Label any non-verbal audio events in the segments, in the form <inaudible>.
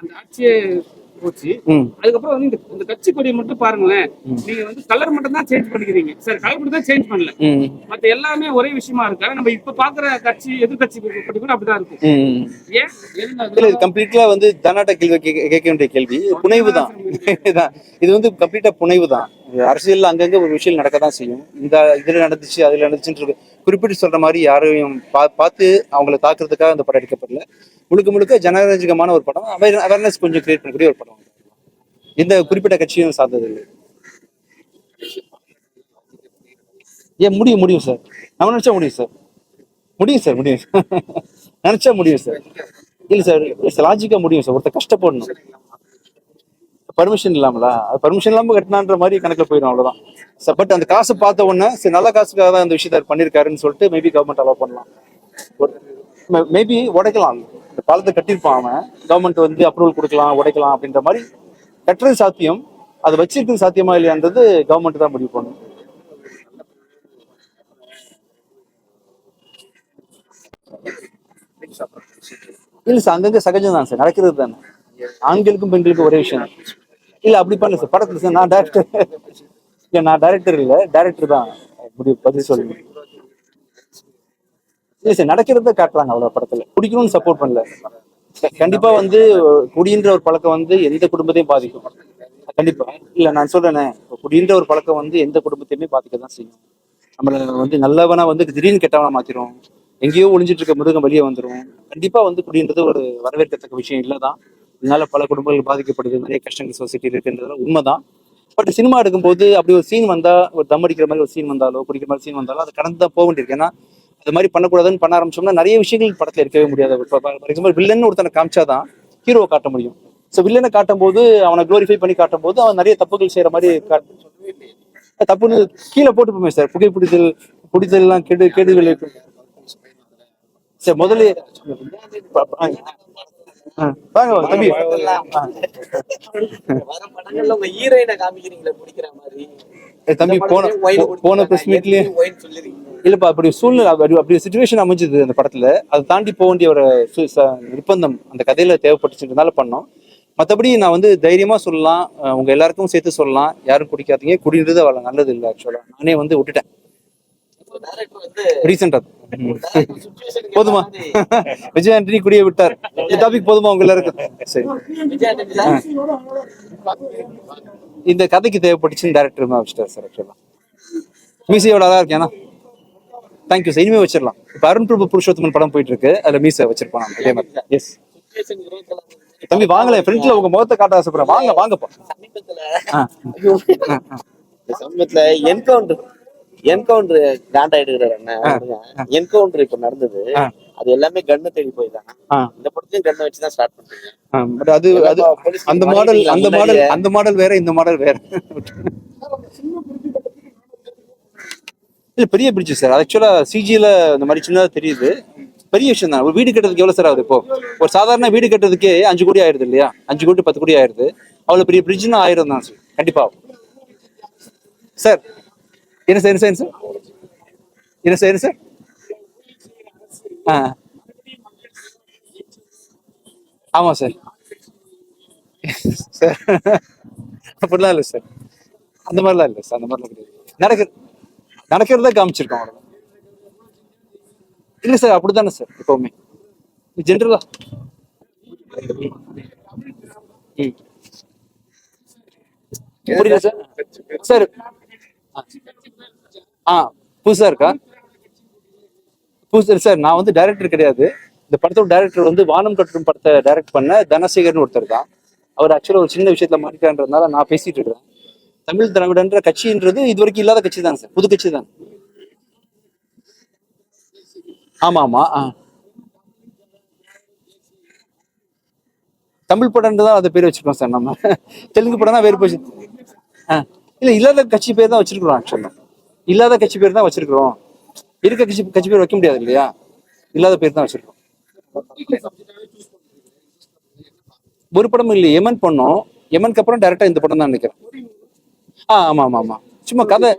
அந்த ஆட்சியே போச்சு. அதுக்கப்புறம் வந்து இந்த- கட்சி கொடியை மட்டும் பாருங்களேன். நீங்க வந்து கலர் மட்டும் தான் சேஞ்ச் பண்ணிக்கிறீங்க. சார் கலர் மட்டும் தான் சேஞ்ச் பண்ணல. மத்த எல்லாமே ஒரே விஷயமா இருக்கு. ஆனா நம்ம இப்ப பாக்குற கட்சி எதிர்கட்சி கொடி கூட அப்படிதான் இருக்கும் ஏன்? கம்ப்ளீட்டா வந்து தனாட்ட கேள்வி கேட்க வேண்டிய கேள்வி. புனைவு தான். <laughs> இது வந்து கம்ப்ளீட்டா புனைவு தான். அரசியலில் அங்கங்கே ஒரு விஷயம் நடக்க தான் செய்யும். இந்த இதுல நடந்துச்சு அதுல நடந்துச்சுன்னு குறிப்பிட்டு சொல்ற மாதிரி யாரையும் பா- பார்த்து அவங்கள தாக்குறதுக்காக அந்த படம் எடுக்கப்படல. முழுக்க முழுக்க ஜனரஞ்சகமான ஒரு படம். அவேர்னஸ் கொஞ்சம் கிரியேட் பண்ணக்கூடிய ஒரு படம். எந்த குறிப்பிட்ட கட்சியும் சார்ந்தது இல்லை ஏன் முடியும் முடியும் சார் நம்ம நினைச்சா முடியும் சார் முடியும் சார் முடியும். <laughs> நினைச்சா முடியும் சார் இல்ல சார் லாஜிக்கா முடியும் சார் ஒருத்தர் கஷ்டப்படணும். பர்மிஷன் இல்லாமலா? அது பர்மிஷன் இல்லாமல் கட்டினான்ற மாதிரி கணக்கில் போயிடும் அவ்வளோதான் சார் பட் அந்த காசு பார்த்த உடனே சரி நல்ல காசுக்காக தான் அந்த விஷயத்த பண்ணியிருக்காருன்னு சொல்லிட்டு மேபி கவர்மெண்ட் அலோவ் பண்ணலாம். மேபி உடைக்கலாம். இந்த பாலத்தை கட்டியிருப்பான் அவன். கவர்மெண்ட் வந்து அப்ரூவல் கொடுக்கலாம் உடைக்கலாம் அப்படின்ற மாதிரி கட்டுறது சாத்தியம். அதை வச்சிருக்கிறது சாத்தியமா இல்லையான்றது கவர்மெண்ட் தான் முடிவு பண்ணும். இல்லை சார் அங்கங்கே சகஜம் தான் சார் நடக்கிறது தானே. ஆண்களுக்கும் பெண்களுக்கும் ஒரே விஷயம். தான். இல்ல அப்படி பண்ணல சார் படத்துல சார் நான் டேரக்டர் இல்ல நான் டைரக்டர் இல்ல டைரக்டர் தான் முடிவு பதில் சொல்லுங்க இல்ல சார் நடக்கிறத காட்டுறாங்க அவ்வளவு படத்துல. குடிக்கணும்னு சப்போர்ட் பண்ணல. கண்டிப்பா வந்து குடின்ற ஒரு பழக்கம் வந்து எந்த குடும்பத்தையும் பாதிக்கும். கண்டிப்பா. இல்ல நான் சொல்றேனே குடின்ற ஒரு பழக்கம் வந்து எந்த குடும்பத்தையுமே பாதிக்க தான் செய்யும். நம்மள வந்து நல்லவனா வந்து திடீர்னு கெட்டவனா மாத்திரும். எங்கேயோ ஒளிஞ்சிட்டு இருக்க மிருகம் வெளியே வந்துரும். கண்டிப்பா வந்து குடின்றது ஒரு வரவேற்கத்தக்க விஷயம் இல்லதான். இதனால பல குடும்பங்கள் பாதிக்கப்படுது நிறைய கஷ்டங்கள் சொசைட்டியில் இருக்குன்றது உண்மைதான். பட் சினிமா எடுக்கும்போது அப்படி ஒரு சீன் வந்தா ஒரு தம் அடிக்கிற மாதிரி ஒரு சீன் வந்தாலோ குடிக்கிற மாதிரி சீன் வந்தாலோ அதை கடந்து தான் போக வேண்டியிருக்கு. ஏன்னா அது மாதிரி பண்ணக்கூடாதுன்னு பண்ண ஆரம்பிச்சோம்னா நிறைய விஷயங்கள் படத்துல இருக்கவே முடியாது. ஃபார் எக்ஸாம்பிள் வில்லன் ஒருத்தனை காமிச்சாதான் ஹீரோவை காட்ட முடியும். ஸோ வில்லனை காட்டும் போது அவனை க்ளோரிஃபை பண்ணி காட்டும் போது அவன் நிறைய தப்புகள் செய்யற மாதிரி காட்டு தப்புன்னு கீழே போட்டுப்போமே சார் புகைப்பிடித்தல் பிடித்தல் எல்லாம் கெடு கெடு விளைவிக்கும் சார் முதல்ல வாங்க தம்பி. ஆ. வர படங்கள்ல உங்க ஹீரோயினை காமிக்கிறீங்களே பிடிக்கிற மாதிரி. ஏய், தம்பி போன பிரஸ் மீட்லயே இல்லப்பா அப்படி சூழ்நிலை அப்படி சுச்சுவேஷன் அமைஞ்சது அந்த படத்துல. அதை தாண்டி போக வேண்டிய ஒரு நிர்பந்தம் அந்த கதையில தேவைப்பட்டுச்சுன்றதுனால பண்ணோம். மற்றபடி நான் வந்து தைரியமா சொல்லலாம். உங்க எல்லாருக்கும் சேர்த்து சொல்லலாம். யாரும் குடிக்காதீங்க. குடின்றது அவ்வளவு நல்லது இல்லை ஆக்சுவலா நானே வந்து விட்டுட்டேன். ரீசெண்டா <laughs> போதுமா? <laughs> விஜய் ஆண்டனி குடியை விட்டார். இந்த டாபிக் போதுமா உங்க எல்லாருக்கும்? சரி. இந்த கதைக்கு தேவைப்பட்டுச்சுன்னு டேரக்டர் வச்சுட்டார் சார் ஆக்சுவலா மீசையோட அழகா இருக்கேனா தேங்க்யூ சார் இனிமே வச்சிடலாம். இப்போ அருண் பிரபு புருஷோத்தமன் படம் போயிட்டு இருக்கு. அதுல மீசை வச்சிருப்பான் அதே மாதிரி. எஸ் தம்பி வாங்கல ஃப்ரண்ட்ல உங்க முகத்தை காட்ட ஆசைப்படுறேன். வாங்க வாங்கப்பா சமீபத்துல என்கவுண்டர் என்கவுண்டர் காண்டா எடுக்கிறார் அண்ணன் என்கவுண்டர் இப்ப நடந்தது. அது எல்லாமே கண்ணை தேடி போய்தாங்க ஆ. இந்த படத்தையும் கண்ணை வச்சு தான் ஸ்டார்ட் பண்றீங்க. but அது அது அந்த மாடல் அந்த மாடல்? அந்த மாடல் வேற இந்த மாடல் வேற. இல்ல பெரிய பிரிட்ஜ் சார். ஆக்சுவலா சிஜில இந்த மாதிரி சின்னதா தெரியுது. பெரிய விஷயம் தான். ஒரு வீடு கட்டுறதுக்கு எவ்வளவு சார் ஆகுது இப்போ? ஒரு சாதாரண வீடு கட்டுறதுக்கே அஞ்சு கோடி ஆயிருது இல்லையா? அஞ்சு கோடி பத்து கோடி ஆயிருது அவ்வளவு பெரிய பிரிட்ஜ்னா ஆயிரம் தான் சார். கண்டிப்பா. சார் என்ன சார் என்ன சார் என்ன சார்? என்ன சார் ஆ. ஆமா சார். சார் அப்படிலாம் இல்லை சார். அந்த மாதிரிலாம் இல்லை சார் அந்த மாதிரிலாம் கிடையாது. நடக்கிற நடக்கிறத காமிச்சிருக்கோம் அவ்வளோ இல்லை சார் அப்படித்தானே சார் எப்பவுமே. ஜென்ரலா. ம். புரியல சார்? சார் ஆ புதுசா இருக்கா? புதுசு சார் நான் வந்து டைரக்டர் கிடையாது. இந்த படத்தோட டைரக்டர் வந்து வானம் கட்டும் படத்தை டைரக்ட் பண்ண தனசேகர்னு ஒருத்தர் தான். அவர் ஆக்சுவலாக ஒரு சின்ன விஷயத்துல மாட்டிக்கான்றதுனால நான் பேசிட்டு இருக்கிறேன். தமிழ் திராவிடன்ற கட்சின்றது இது வரைக்கும் இல்லாத கட்சி தான் சார். புது கட்சி தான். ஆமா ஆமா ஆ. தமிழ் படம்னு தான் அதை பேர் வச்சிருக்கோம் சார் நம்ம. தெலுங்கு படம் தான் வேறு போச்சு. ஆ. இல்ல இல்லாத கட்சி பேர் தான் வச்சிருக்கிறோம் ஆக்சுவலா இல்லாத கட்சி பேர் தான் வச்சிருக்கிறோம். இருக்க கட்சி கட்சி பேர் வைக்க முடியாது இல்லையா? இல்லாத பேர் தான் வச்சிருக்கோம். ஒரு படம் இல்லை எமன் பண்ணோம் எமனுக்கு அப்புறம் டேரக்டா இந்த படம் தான் நினைக்கிறேன். ஆ ஆமா ஆமா ஆமா. சும்மா கதை.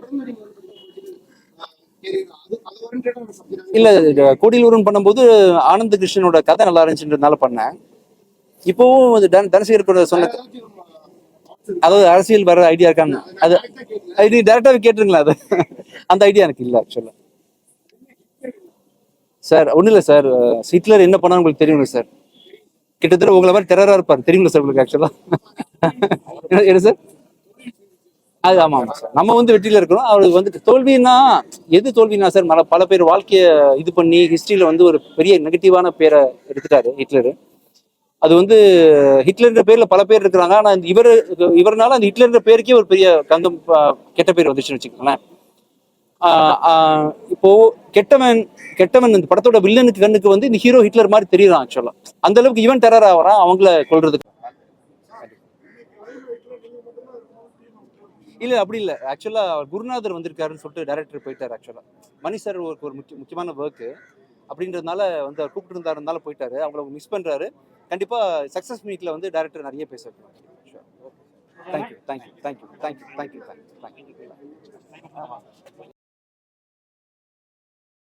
இல்ல இது கோடியிலூரன் பண்ணும்போது ஆனந்த கிருஷ்ணனோட கதை நல்லா இருந்துச்சுன்றதுனால பண்ணேன். இப்போவும் வந்து தனசேகர் சொன்ன அதாவது அரசியல் வர ஐடியா இருக்கான்னு. அது அது நீ டேரக்டாவே கேட்டுருங்களா அது. அந்த ஐடியா எனக்கு இல்லை ஆக்சுவலா சார் ஒன்றும் இல்லை சார் ஹிட்லர் என்ன பண்ணான்னு உங்களுக்கு தெரியுங்களா சார் கிட்டத்தட்ட உங்களை மாதிரி டெரரா இருப்பார். தெரியுங்களா சார் உங்களுக்கு ஆக்சுவலா என்ன சார் அது ஆமா ஆமா சார் நம்ம வந்து வெற்றியில இருக்கிறோம். அவருக்கு வந்து தோல்வின்னா எது தோல்வினா சார் மல பல பேர் வாழ்க்கைய இது பண்ணி ஹிஸ்டரியில வந்து ஒரு பெரிய நெகட்டிவான பேரை எடுத்துட்டாரு ஹிட்லர். அது வந்து ஹிட்லர்ன்ற பேர்ல பல பேர் இருக்கிறாங்க. ஆனா இவர் இவர்னால அந்த ஹிட்லர்ன்ற பேருக்கே ஒரு பெரிய கந்தம் கெட்ட பேர் வந்துச்சுன்னு வச்சுக்கோங்களேன். இப்போ கெட்டவன் கெட்டவன் இந்த படத்தோட வில்லனுக்கு கண்ணுக்கு வந்து இந்த ஹீரோ ஹிட்லர் மாதிரி தெரியுறான் ஆக்சுவலா. அந்த அளவுக்கு இவன் டெரர் ஆகிறான் அவங்கள கொல்றதுக்கு. இல்ல அப்படி இல்ல. ஆக்சுவலா குருநாதர் வந்திருக்காருன்னு சொல்லிட்டு டைரக்டர் போயிட்டார் ஆக்சுவலா. மணி சார் ஒரு ஒரு முக்கிய முக்கியமான ஒர்க் அப்படின்றதுனால வந்து அவர் கூப்பிட்டு இருந்தாருனால போயிட்டாரு. அவங்கள மிஸ் பண்றாரு. கண்டிப்பா சக்சஸ் மீட்ல வந்து டைரக்டர் நிறைய பேச thank you thank you thank you thank you thank you thank you thank you